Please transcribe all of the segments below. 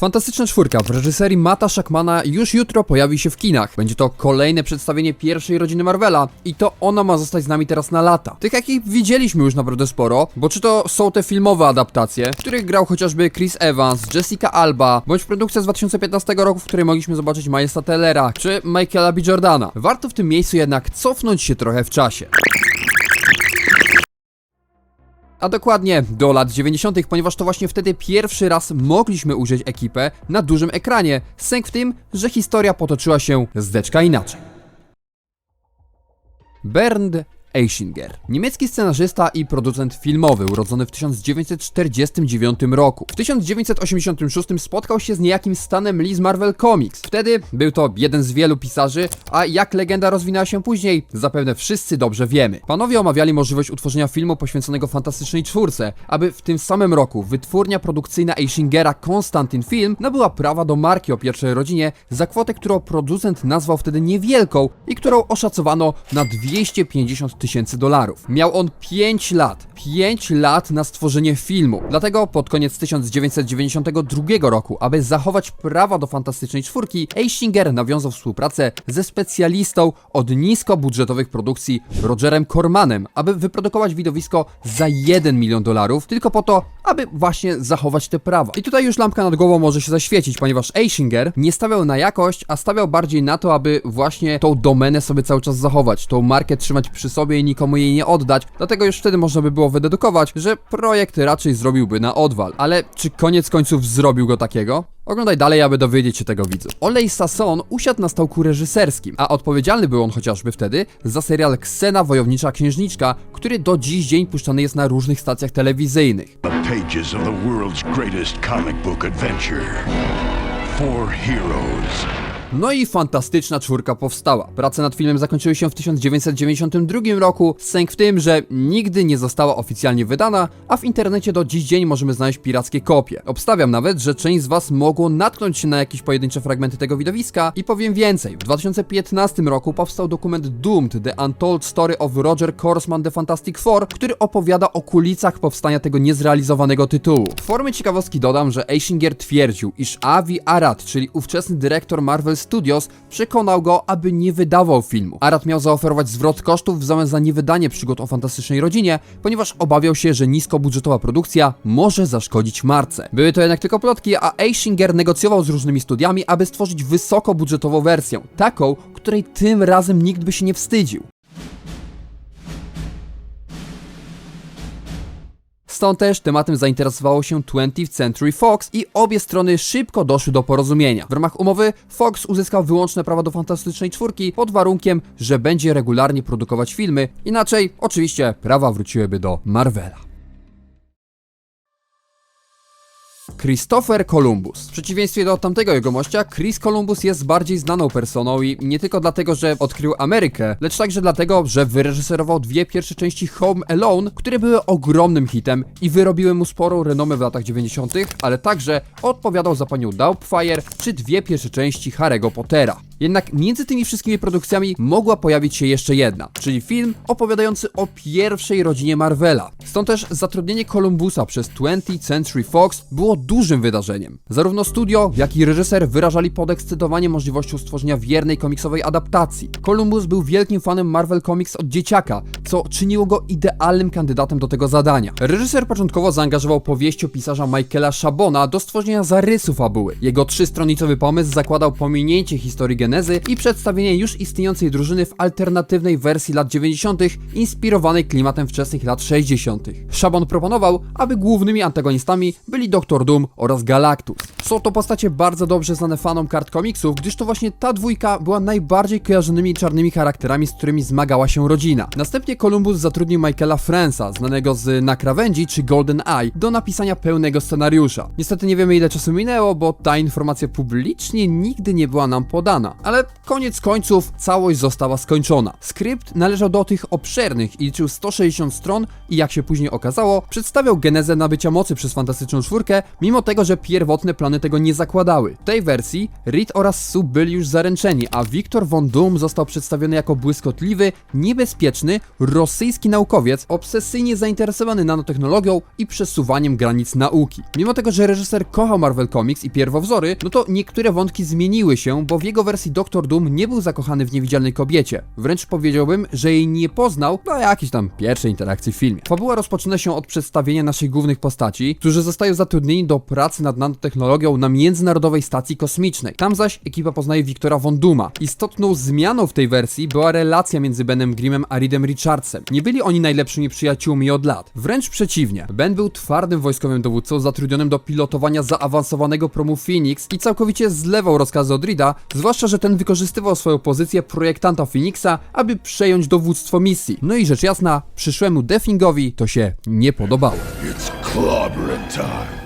Fantastyczna czwórka w reżyserii Mata Shackmana już jutro pojawi się w kinach. Będzie to kolejne przedstawienie pierwszej rodziny Marvela i to ona ma zostać z nami teraz na lata. Tych jakich widzieliśmy już naprawdę sporo, bo czy to są te filmowe adaptacje, w których grał chociażby Chris Evans, Jessica Alba, bądź produkcja z 2015 roku, w której mogliśmy zobaczyć Milesa Tellera czy Michaela B. Jordana. Warto w tym miejscu jednak cofnąć się trochę w czasie. A dokładnie do lat 90., ponieważ to właśnie wtedy pierwszy raz mogliśmy ujrzeć ekipę na dużym ekranie. Sęk w tym, że historia potoczyła się zdeczka inaczej. Bernd Eichinger. Niemiecki scenarzysta i producent filmowy, urodzony w 1949 roku. W 1986 spotkał się z niejakim Stanem Lee z Marvel Comics. Wtedy był to jeden z wielu pisarzy, a jak legenda rozwinęła się później, zapewne wszyscy dobrze wiemy. Panowie omawiali możliwość utworzenia filmu poświęconego fantastycznej czwórce, aby w tym samym roku wytwórnia produkcyjna Eichingera Konstantin Film nabyła prawa do marki o pierwszej rodzinie za kwotę, którą producent nazwał wtedy niewielką i którą oszacowano na 250 tysięcy dolarów. Miał on 5 lat. 5 lat na stworzenie filmu. Dlatego pod koniec 1992 roku, aby zachować prawa do fantastycznej czwórki, Eichinger nawiązał współpracę ze specjalistą od niskobudżetowych produkcji Rogerem Cormanem, aby wyprodukować widowisko za 1 milion dolarów, tylko po to, aby właśnie zachować te prawa. I tutaj już lampka nad głową może się zaświecić, ponieważ Eichinger nie stawiał na jakość, a stawiał bardziej na to, aby właśnie tą domenę sobie cały czas zachować, tą markę trzymać przy sobie i nikomu jej nie oddać. Dlatego już wtedy można by było wydedukować, że projekt raczej zrobiłby na odwal. Ale czy koniec końców zrobił go takiego? Oglądaj dalej, aby dowiedzieć się tego widzu. Olej Sasson usiadł na stołku reżyserskim, a odpowiedzialny był on chociażby wtedy za serial Ksena Wojownicza Księżniczka, który do dziś dzień puszczany jest na różnych stacjach telewizyjnych. The pages of the world's greatest comic book adventure. Four heroes. No i fantastyczna czwórka powstała. Prace nad filmem zakończyły się w 1992 roku, sęk w tym, że nigdy nie została oficjalnie wydana, a w internecie do dziś dzień możemy znaleźć pirackie kopie. Obstawiam nawet, że część z was mogło natknąć się na jakieś pojedyncze fragmenty tego widowiska i powiem więcej. W 2015 roku powstał dokument Doomed, The Untold Story of Roger Corman The Fantastic Four, który opowiada o kulicach powstania tego niezrealizowanego tytułu. W formie ciekawostki dodam, że Eichinger twierdził, iż Avi Arad, czyli ówczesny dyrektor Marvel Studios, przekonał go, aby nie wydawał filmu. Arad miał zaoferować zwrot kosztów w zamian za niewydanie przygód o fantastycznej rodzinie, ponieważ obawiał się, że niskobudżetowa produkcja może zaszkodzić marce. Były to jednak tylko plotki, a Eichinger negocjował z różnymi studiami, aby stworzyć wysokobudżetową wersję, taką, której tym razem nikt by się nie wstydził. Stąd też tematem zainteresowało się 20th Century Fox i obie strony szybko doszły do porozumienia. W ramach umowy Fox uzyskał wyłączne prawa do Fantastycznej Czwórki pod warunkiem, że będzie regularnie produkować filmy, inaczej oczywiście prawa wróciłyby do Marvela. Christopher Columbus. W przeciwieństwie do tamtego jegomościa, Chris Columbus jest bardziej znaną personą i nie tylko dlatego, że odkrył Amerykę, lecz także dlatego, że wyreżyserował dwie pierwsze części Home Alone, które były ogromnym hitem i wyrobiły mu sporą renomę w latach 90., ale także odpowiadał za panią Doubtfire czy dwie pierwsze części Harry'ego Pottera. Jednak między tymi wszystkimi produkcjami mogła pojawić się jeszcze jedna, czyli film opowiadający o pierwszej rodzinie Marvela. Stąd też zatrudnienie Columbusa przez 20th Century Fox było dużym wydarzeniem. Zarówno studio, jak i reżyser wyrażali podekscytowanie możliwością stworzenia wiernej komiksowej adaptacji. Columbus był wielkim fanem Marvel Comics od dzieciaka, co czyniło go idealnym kandydatem do tego zadania. Reżyser początkowo zaangażował powieściopisarza Michaela Chabona do stworzenia zarysu fabuły. Jego trzystronicowy pomysł zakładał pominięcie historii genezy i przedstawienie już istniejącej drużyny w alternatywnej wersji lat 90., inspirowanej klimatem wczesnych lat 60. Chabon proponował, aby głównymi antagonistami byli Doktor Doom oraz Galactus. Są to postacie bardzo dobrze znane fanom kart komiksów, gdyż to właśnie ta dwójka była najbardziej kojarzonymi czarnymi charakterami, z którymi zmagała się rodzina. Następnie Columbus zatrudnił Michaela Fransa, znanego z Na Krawędzi czy Golden Eye, do napisania pełnego scenariusza. Niestety nie wiemy ile czasu minęło, bo ta informacja publicznie nigdy nie była nam podana. Ale koniec końców całość została skończona. Skrypt należał do tych obszernych i liczył 160 stron i jak się później okazało, przedstawiał genezę nabycia mocy przez Fantastyczną Czwórkę, mimo tego, że pierwotne plany tego nie zakładały. W tej wersji Reed oraz Sue byli już zaręczeni, a Victor von Doom został przedstawiony jako błyskotliwy, niebezpieczny, rosyjski naukowiec, obsesyjnie zainteresowany nanotechnologią i przesuwaniem granic nauki. Mimo tego, że reżyser kochał Marvel Comics i pierwowzory, no to niektóre wątki zmieniły się, bo w jego wersji Doktor Doom nie był zakochany w niewidzialnej kobiecie. Wręcz powiedziałbym, że jej nie poznał na jakiejś tam pierwszej interakcji w filmie. Fabuła rozpoczyna się od przedstawienia naszych głównych postaci, którzy zostają zatrudnieni do pracy nad nanotechnologią na Międzynarodowej Stacji Kosmicznej. Tam zaś ekipa poznaje Wiktora von Duma. Istotną zmianą w tej wersji była relacja między Benem Grimmem a Reedem Richardsem. Nie byli oni najlepszymi przyjaciółmi od lat. Wręcz przeciwnie. Ben był twardym wojskowym dowódcą zatrudnionym do pilotowania zaawansowanego promu Phoenix i całkowicie zlewał rozkazy od Reeda, zwłaszcza, że ten wykorzystywał swoją pozycję projektanta Phoenixa, aby przejąć dowództwo misji. No i rzecz jasna, przyszłemu Deffingowi to się nie podobało. It's clobbering time.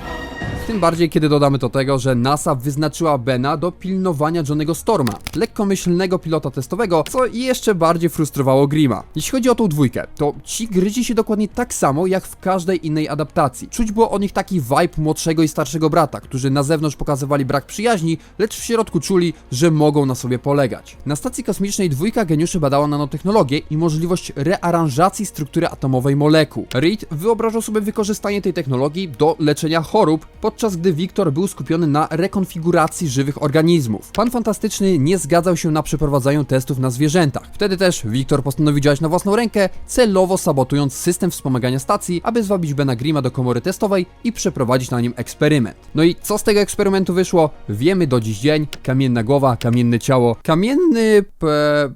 Tym bardziej, kiedy dodamy do tego, że NASA wyznaczyła Bena do pilnowania Johnego Storma, lekkomyślnego pilota testowego, co jeszcze bardziej frustrowało Grima. Jeśli chodzi o tą dwójkę, to ci gryzi się dokładnie tak samo jak w każdej innej adaptacji. Czuć było od nich taki vibe młodszego i starszego brata, którzy na zewnątrz pokazywali brak przyjaźni, lecz w środku czuli, że mogą na sobie polegać. Na stacji kosmicznej dwójka geniuszy badała nanotechnologię i możliwość rearanżacji struktury atomowej molekuł. Reed wyobrażał sobie wykorzystanie tej technologii do leczenia chorób, podczas gdy Wiktor był skupiony na rekonfiguracji żywych organizmów. Pan Fantastyczny nie zgadzał się na przeprowadzaniu testów na zwierzętach. Wtedy też Wiktor postanowił działać na własną rękę, celowo sabotując system wspomagania stacji, aby zwabić Bena Grima do komory testowej i przeprowadzić na nim eksperyment. No i co z tego eksperymentu wyszło? Wiemy do dziś dzień. Kamienna głowa, kamienne ciało, kamienny... Pe...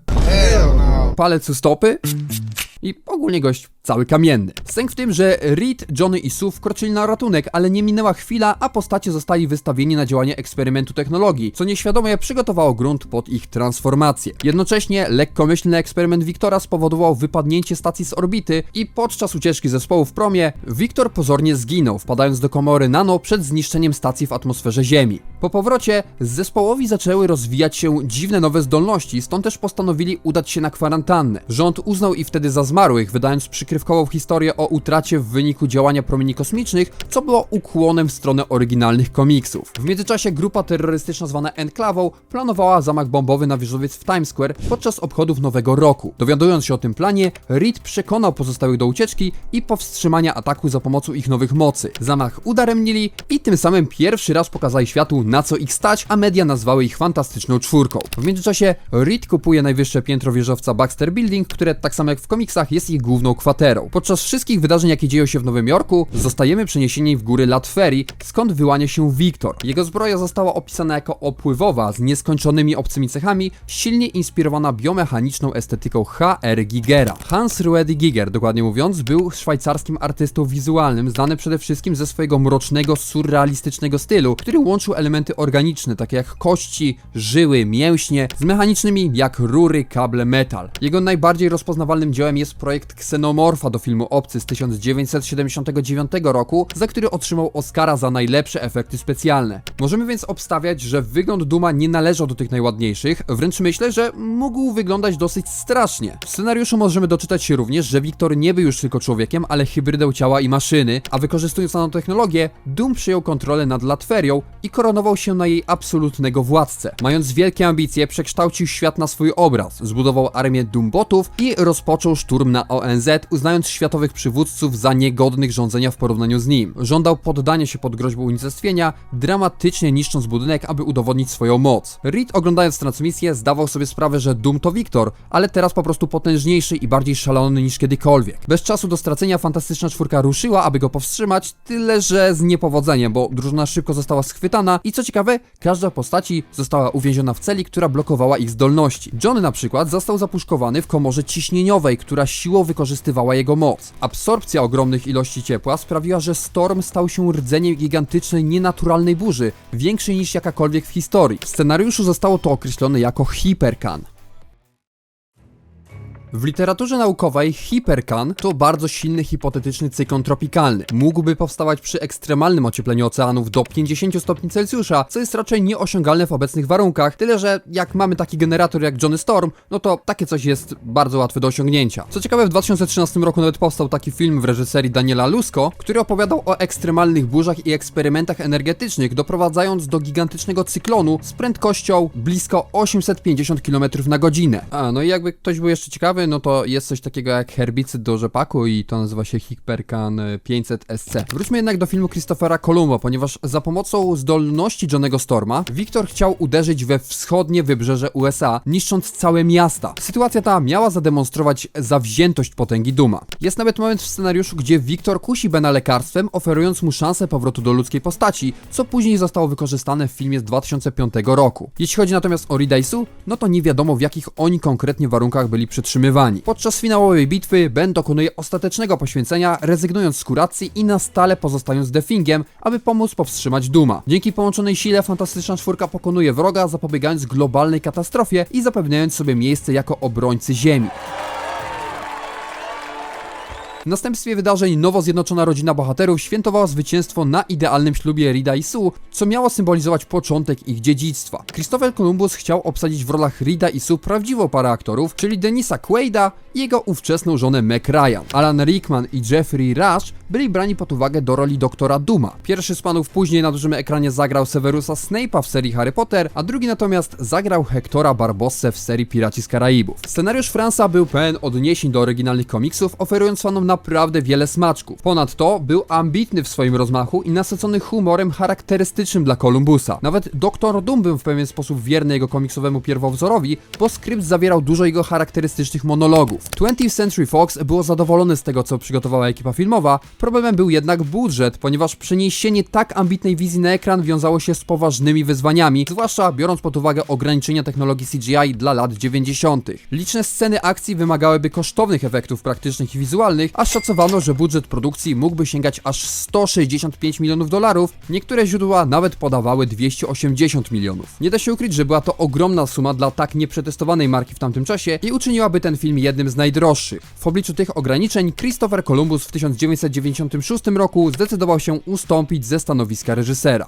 palec u stopy i ogólnie gość cały kamienny. Sęk w tym, że Reed, Johnny i Sue wkroczyli na ratunek, ale nie minęła chwila, a postacie zostali wystawieni na działanie eksperymentu technologii, co nieświadomie przygotowało grunt pod ich transformację. Jednocześnie lekkomyślny eksperyment Wiktora spowodował wypadnięcie stacji z orbity i podczas ucieczki zespołu w promie, Wiktor pozornie zginął, wpadając do komory nano przed zniszczeniem stacji w atmosferze Ziemi. Po powrocie zespołowi zaczęły rozwijać się dziwne nowe zdolności, stąd też postanowili udać się na kwarantannę. Rząd uznał ich wtedy za zmarłych, wydając przykrywkową historię o utracie w wyniku działania promieni kosmicznych, co było ukłonem w stronę oryginalnych komiksów. W międzyczasie grupa terrorystyczna zwana Enklawą planowała zamach bombowy na wieżowiec w Times Square podczas obchodów Nowego Roku. Dowiadując się o tym planie, Reed przekonał pozostałych do ucieczki i powstrzymania ataku za pomocą ich nowych mocy. Zamach udaremnili i tym samym pierwszy raz pokazali światu na co ich stać, a media nazwały ich fantastyczną czwórką. W międzyczasie Reed kupuje najwyższe piętro wieżowca Baxter Building, które tak samo jak w komiksach jest ich główną kwaterą. Podczas wszystkich wydarzeń, jakie dzieją się w Nowym Jorku, zostajemy przeniesieni w góry Latferi, skąd wyłania się Wiktor. Jego zbroja została opisana jako opływowa, z nieskończonymi obcymi cechami, silnie inspirowana biomechaniczną estetyką H.R. Gigera. Hans Ruedi Giger, dokładnie mówiąc, był szwajcarskim artystą wizualnym, znany przede wszystkim ze swojego mrocznego, surrealistycznego stylu, który łączył elementy organiczne, takie jak kości, żyły, mięśnie, z mechanicznymi jak rury, kable, metal. Jego najbardziej rozpoznawalnym dziełem jest projekt Do filmu Obcy z 1979 roku, za który otrzymał Oscara za najlepsze efekty specjalne. Możemy więc obstawiać, że wygląd Duma nie należał do tych najładniejszych, wręcz myślę, że mógł wyglądać dosyć strasznie. W scenariuszu możemy doczytać się również, że Wiktor nie był już tylko człowiekiem, ale hybrydą ciała i maszyny, a wykorzystując nanotechnologię, Doom przyjął kontrolę nad Latferią i koronował się na jej absolutnego władcę. Mając wielkie ambicje, przekształcił świat na swój obraz, zbudował armię Doombotów i rozpoczął szturm na ONZ, uznając światowych przywódców za niegodnych rządzenia w porównaniu z nim. Żądał poddania się pod groźbą unicestwienia, dramatycznie niszcząc budynek, aby udowodnić swoją moc. Reed oglądając transmisję zdawał sobie sprawę, że Doom to Wiktor, ale teraz po prostu potężniejszy i bardziej szalony niż kiedykolwiek. Bez czasu do stracenia Fantastyczna Czwórka ruszyła, aby go powstrzymać, tyle że z niepowodzeniem, bo drużyna szybko została schwytana i co ciekawe, każda postaci została uwięziona w celi, która blokowała ich zdolności. John na przykład został zapuszkowany w komorze ciśnieniowej, która siłą wykorzystywała jego moc. Absorpcja ogromnych ilości ciepła sprawiła, że Storm stał się rdzeniem gigantycznej, nienaturalnej burzy, większej niż jakakolwiek w historii. W scenariuszu zostało to określone jako hiperkan. W literaturze naukowej hiperkan to bardzo silny hipotetyczny cyklon tropikalny. Mógłby powstawać przy ekstremalnym ociepleniu oceanów do 50 stopni Celsjusza, co jest raczej nieosiągalne w obecnych warunkach, tyle że jak mamy taki generator jak Johnny Storm, no to takie coś jest bardzo łatwe do osiągnięcia. Co ciekawe, w 2013 roku nawet powstał taki film w reżyserii Daniela Lusko, który opowiadał o ekstremalnych burzach i eksperymentach energetycznych, doprowadzając do gigantycznego cyklonu z prędkością blisko 850 km na godzinę. A, no i jakby ktoś był jeszcze ciekawy, no to jest coś takiego jak herbicyd do rzepaku i to nazywa się Hipercan 500 SC. Wróćmy jednak do filmu Christophera Columba, ponieważ za pomocą zdolności Johnego Storma, Wiktor chciał uderzyć we wschodnie wybrzeże USA, niszcząc całe miasta. Sytuacja ta miała zademonstrować zawziętość potęgi Duma. Jest nawet moment w scenariuszu, gdzie Wiktor kusi Bena lekarstwem, oferując mu szansę powrotu do ludzkiej postaci, co później zostało wykorzystane w filmie z 2005 roku. Jeśli chodzi natomiast o Rida i Sue, no to nie wiadomo w jakich oni konkretnie warunkach byli przetrzymywani. Podczas finałowej bitwy Ben dokonuje ostatecznego poświęcenia, rezygnując z kuracji i na stale pozostając Defingiem, aby pomóc powstrzymać Duma. Dzięki połączonej sile Fantastyczna Czwórka pokonuje wroga, zapobiegając globalnej katastrofie i zapewniając sobie miejsce jako obrońcy Ziemi. W następstwie wydarzeń nowo zjednoczona rodzina bohaterów świętowała zwycięstwo na idealnym ślubie Rida i Sue, co miało symbolizować początek ich dziedzictwa. Christopher Columbus chciał obsadzić w rolach Rida i Sue prawdziwą parę aktorów, czyli Denisa Quaida i jego ówczesną żonę Meg Ryan. Alan Rickman i Jeffrey Rush byli brani pod uwagę do roli doktora Duma. Pierwszy z panów później na dużym ekranie zagrał Severusa Snape'a w serii Harry Potter, a drugi natomiast zagrał Hectora Barbossę w serii Piraci z Karaibów. Scenariusz Fransa był pełen odniesień do oryginalnych komiksów, oferując fanom naprawdę wiele smaczków. Ponadto był ambitny w swoim rozmachu i nasycony humorem charakterystycznym dla Columbusa. Nawet Doktor Doom był w pewien sposób wierny jego komiksowemu pierwowzorowi, bo skrypt zawierał dużo jego charakterystycznych monologów. 20th Century Fox było zadowolone z tego, co przygotowała ekipa filmowa, problemem był jednak budżet, ponieważ przeniesienie tak ambitnej wizji na ekran wiązało się z poważnymi wyzwaniami, zwłaszcza biorąc pod uwagę ograniczenia technologii CGI dla lat 90. Liczne sceny akcji wymagałyby kosztownych efektów praktycznych i wizualnych, a szacowano, że budżet produkcji mógłby sięgać aż 165 milionów dolarów, niektóre źródła nawet podawały 280 milionów. Nie da się ukryć, że była to ogromna suma dla tak nieprzetestowanej marki w tamtym czasie i uczyniłaby ten film jednym z najdroższych. W obliczu tych ograniczeń Christopher Columbus w 1996 roku zdecydował się ustąpić ze stanowiska reżysera.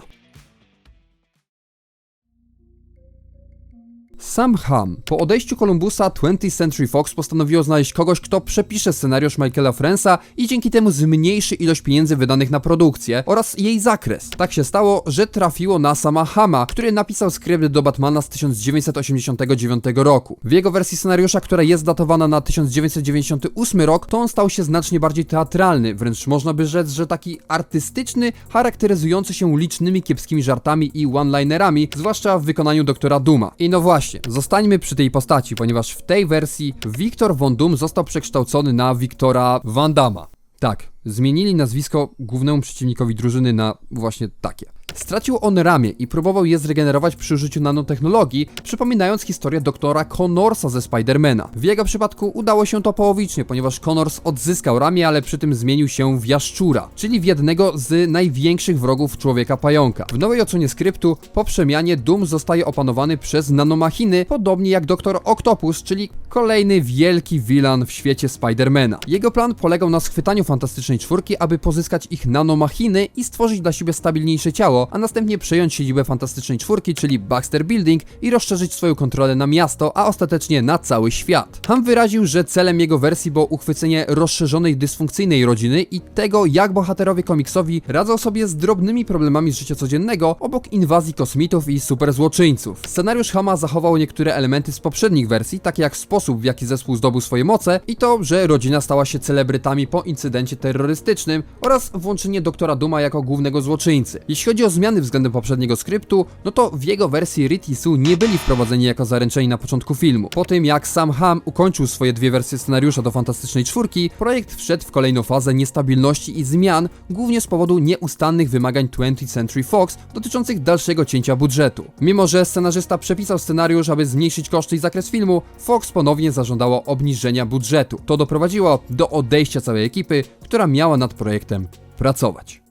Sam Ham. Po odejściu Columbusa 20th Century Fox postanowiło znaleźć kogoś, kto przepisze scenariusz Michaela Fransa i dzięki temu zmniejszy ilość pieniędzy wydanych na produkcję oraz jej zakres. Tak się stało, że trafiło na sama Hama, który napisał skrypt do Batmana z 1989 roku. W jego wersji scenariusza, która jest datowana na 1998 rok, to on stał się znacznie bardziej teatralny, wręcz można by rzec, że taki artystyczny, charakteryzujący się licznymi kiepskimi żartami i one-linerami, zwłaszcza w wykonaniu doktora Duma. I no właśnie, zostańmy przy tej postaci, ponieważ w tej wersji Wiktor Von Doom został przekształcony na Wiktora Van Dama. Tak, zmienili nazwisko głównemu przeciwnikowi drużyny na właśnie takie. Stracił on ramię i próbował je zregenerować przy użyciu nanotechnologii, przypominając historię doktora Connorsa ze Spidermana. W jego przypadku udało się to połowicznie, ponieważ Connors odzyskał ramię, ale przy tym zmienił się w jaszczura, czyli w jednego z największych wrogów człowieka pająka. W nowej odsłonie skryptu po przemianie Doom zostaje opanowany przez nanomachiny, podobnie jak doktor Octopus, czyli kolejny wielki villain w świecie Spidermana. Jego plan polegał na schwytaniu Fantastycznej Czwórki, aby pozyskać ich nanomachiny i stworzyć dla siebie stabilniejsze ciało, a następnie przejąć siedzibę Fantastycznej Czwórki, czyli Baxter Building i rozszerzyć swoją kontrolę na miasto, a ostatecznie na cały świat. Ham wyraził, że celem jego wersji było uchwycenie rozszerzonej dysfunkcyjnej rodziny i tego, jak bohaterowie komiksowi radzą sobie z drobnymi problemami życia codziennego obok inwazji kosmitów i superzłoczyńców. Scenariusz Hama zachował niektóre elementy z poprzednich wersji, takie jak sposób, w jaki zespół zdobył swoje moce i to, że rodzina stała się celebrytami po incydencie terrorystycznym oraz włączenie doktora Duma jako głównego złoczyńcy. Jeśli chodzi o zmiany względem poprzedniego skryptu, no to w jego wersji Rit i Sue nie byli wprowadzeni jako zaręczeni na początku filmu. Po tym jak sam Ham ukończył swoje dwie wersje scenariusza do Fantastycznej Czwórki, projekt wszedł w kolejną fazę niestabilności i zmian, głównie z powodu nieustannych wymagań 20th Century Fox dotyczących dalszego cięcia budżetu. Mimo, że scenarzysta przepisał scenariusz, aby zmniejszyć koszty i zakres filmu, Fox ponownie zażądało obniżenia budżetu. To doprowadziło do odejścia całej ekipy, która miała nad projektem pracować.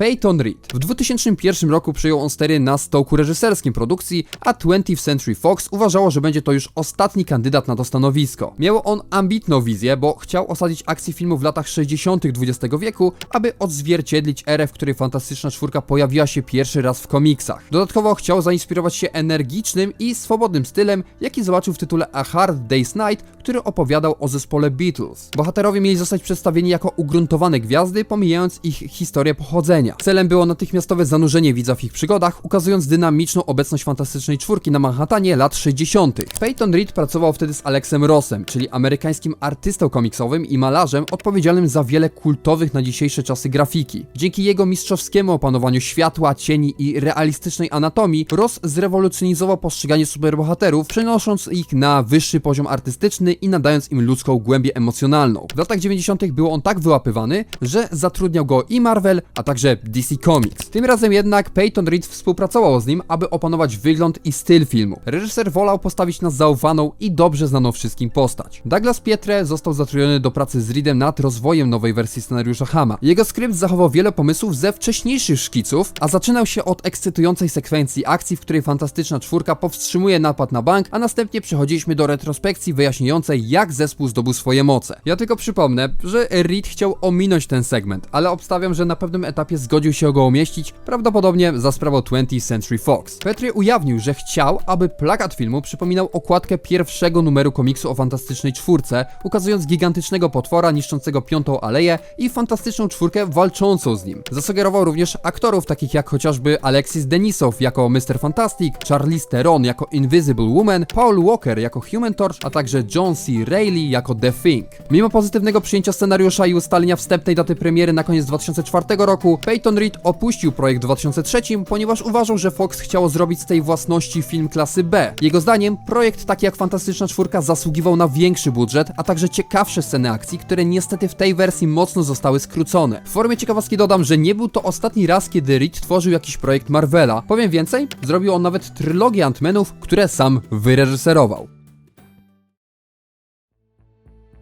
Peyton Reed. W 2001 roku przyjął on stery na stołku reżyserskim produkcji, a 20th Century Fox uważało, że będzie to już ostatni kandydat na to stanowisko. Miał on ambitną wizję, bo chciał osadzić akcję filmu w latach 60. XX wieku, aby odzwierciedlić erę, w której Fantastyczna Czwórka pojawiła się pierwszy raz w komiksach. Dodatkowo chciał zainspirować się energicznym i swobodnym stylem, jaki zobaczył w tytule A Hard Day's Night, który opowiadał o zespole Beatles. Bohaterowie mieli zostać przedstawieni jako ugruntowane gwiazdy, pomijając ich historię pochodzenia. Celem było natychmiastowe zanurzenie widza w ich przygodach, ukazując dynamiczną obecność Fantastycznej Czwórki na Manhattanie lat 60. Peyton Reed pracował wtedy z Alexem Rossem, czyli amerykańskim artystą komiksowym i malarzem odpowiedzialnym za wiele kultowych na dzisiejsze czasy grafiki. Dzięki jego mistrzowskiemu opanowaniu światła, cieni i realistycznej anatomii, Ross zrewolucjonizował postrzeganie superbohaterów, przenosząc ich na wyższy poziom artystyczny i nadając im ludzką głębię emocjonalną. W latach 90. był on tak wyłapywany, że zatrudniał go i Marvel, a także DC Comics. Tym razem jednak Peyton Reed współpracował z nim, aby opanować wygląd i styl filmu. Reżyser wolał postawić na zaufaną i dobrze znaną wszystkim postać. Douglas Pietre został zatrudniony do pracy z Reedem nad rozwojem nowej wersji scenariusza Hama. Jego skrypt zachował wiele pomysłów ze wcześniejszych szkiców, a zaczynał się od ekscytującej sekwencji akcji, w której fantastyczna czwórka powstrzymuje napad na bank, a następnie przechodziliśmy do retrospekcji wyjaśniającej, jak zespół zdobył swoje moce. Ja tylko przypomnę, że Reed chciał ominąć ten segment, ale obstawiam, że na pewnym etapie zgodził się go umieścić, prawdopodobnie za sprawą 20th Century Fox. Petrie ujawnił, że chciał, aby plakat filmu przypominał okładkę pierwszego numeru komiksu o fantastycznej czwórce, ukazując gigantycznego potwora niszczącego piątą aleję i fantastyczną czwórkę walczącą z nim. Zasugerował również aktorów takich jak chociażby Alexis Denisow jako Mr. Fantastic, Charlize Theron jako Invisible Woman, Paul Walker jako Human Torch, a także John C. Reilly jako The Thing. Mimo pozytywnego przyjęcia scenariusza i ustalenia wstępnej daty premiery na koniec 2004 roku, Peyton Reed opuścił projekt w 2003, ponieważ uważał, że Fox chciało zrobić z tej własności film klasy B. Jego zdaniem projekt taki jak Fantastyczna Czwórka zasługiwał na większy budżet, a także ciekawsze sceny akcji, które niestety w tej wersji mocno zostały skrócone. W formie ciekawostki dodam, że nie był to ostatni raz, kiedy Reed tworzył jakiś projekt Marvela. Powiem więcej, zrobił on nawet trylogię Ant-Manów, które sam wyreżyserował.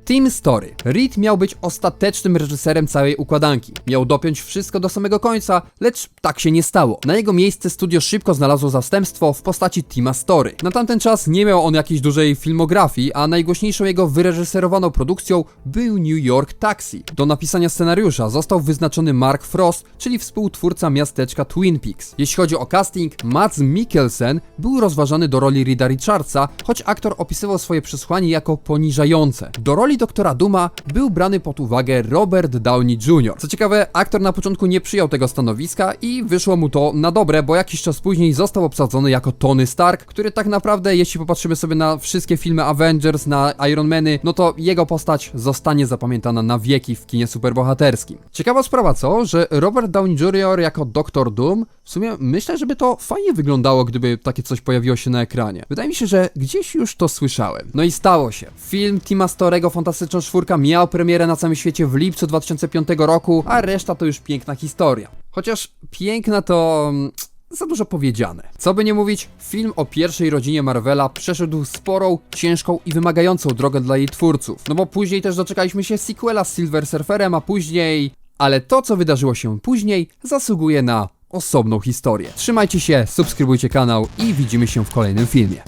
Team Story. Reed miał być ostatecznym reżyserem całej układanki. Miał dopiąć wszystko do samego końca, lecz tak się nie stało. Na jego miejsce studio szybko znalazło zastępstwo w postaci Teama Story. Na tamten czas nie miał on jakiejś dużej filmografii, a najgłośniejszą jego wyreżyserowaną produkcją był New York Taxi. Do napisania scenariusza został wyznaczony Mark Frost, czyli współtwórca miasteczka Twin Peaks. Jeśli chodzi o casting, Mads Mikkelsen był rozważany do roli Rida Richardsa, choć aktor opisywał swoje przesłanie jako poniżające. Do roli doktora Duma był brany pod uwagę Robert Downey Jr. Co ciekawe, aktor na początku nie przyjął tego stanowiska i wyszło mu to na dobre, bo jakiś czas później został obsadzony jako Tony Stark, który tak naprawdę, jeśli popatrzymy sobie na wszystkie filmy Avengers, na Iron Many, no to jego postać zostanie zapamiętana na wieki w kinie superbohaterskim. Ciekawa sprawa co, że Robert Downey Jr. jako Doktor Doom, w sumie myślę, żeby to fajnie wyglądało, gdyby takie coś pojawiło się na ekranie. Wydaje mi się, że gdzieś już to słyszałem. No i stało się. Film Tima Storego Fantastyczna Czwórka miał premierę na całym świecie w lipcu 2005 roku, a reszta to już piękna historia. Chociaż piękna to... mm, za dużo powiedziane. Co by nie mówić, film o pierwszej rodzinie Marvela przeszedł sporą, ciężką i wymagającą drogę dla jej twórców. No bo później też doczekaliśmy się sequela z Silver Surferem, a później... Ale to, co wydarzyło się później, zasługuje na osobną historię. Trzymajcie się, subskrybujcie kanał i widzimy się w kolejnym filmie.